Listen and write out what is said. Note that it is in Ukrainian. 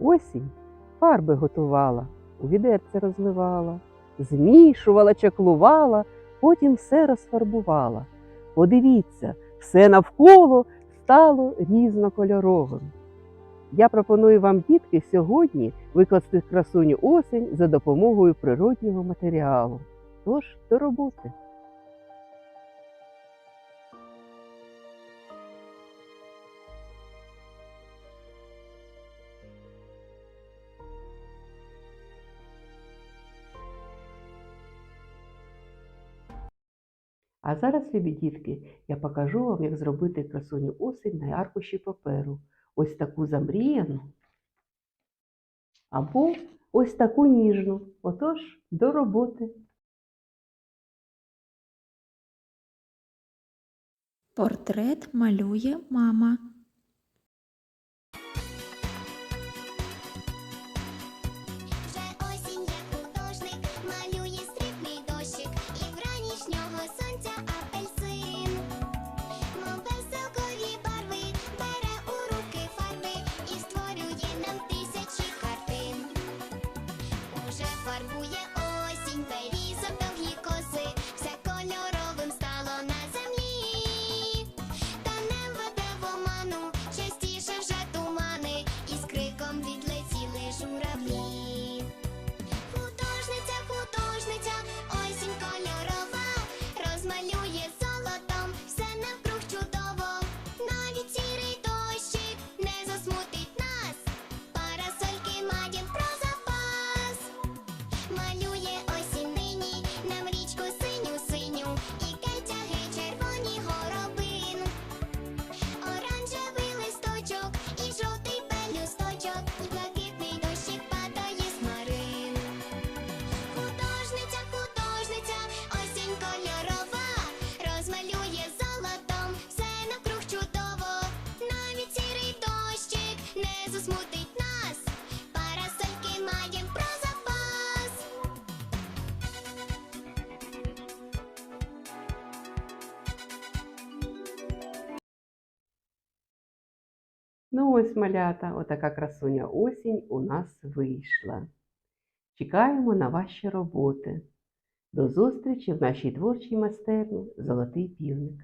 Осінь фарби готувала, у відерце розливала, змішувала, чаклувала, потім все розфарбувала. Подивіться, все навколо стало різнокольоровим. Я пропоную вам, дітки, сьогодні викласти красуню осінь за допомогою природнього матеріалу. Тож до роботи. А зараз, любі дітки, я покажу вам, як зробити красуню осень на аркуші паперу. Ось таку замріяну. Або ось таку ніжну. Отож, до роботи. Портрет малює мама. sulla via. Не засмутить нас, парасольки маєм про запас. Ну ось, малята, отака красуня осінь у нас вийшла. Чекаємо на ваші роботи. До зустрічі в нашій творчій майстерні Золотий півник.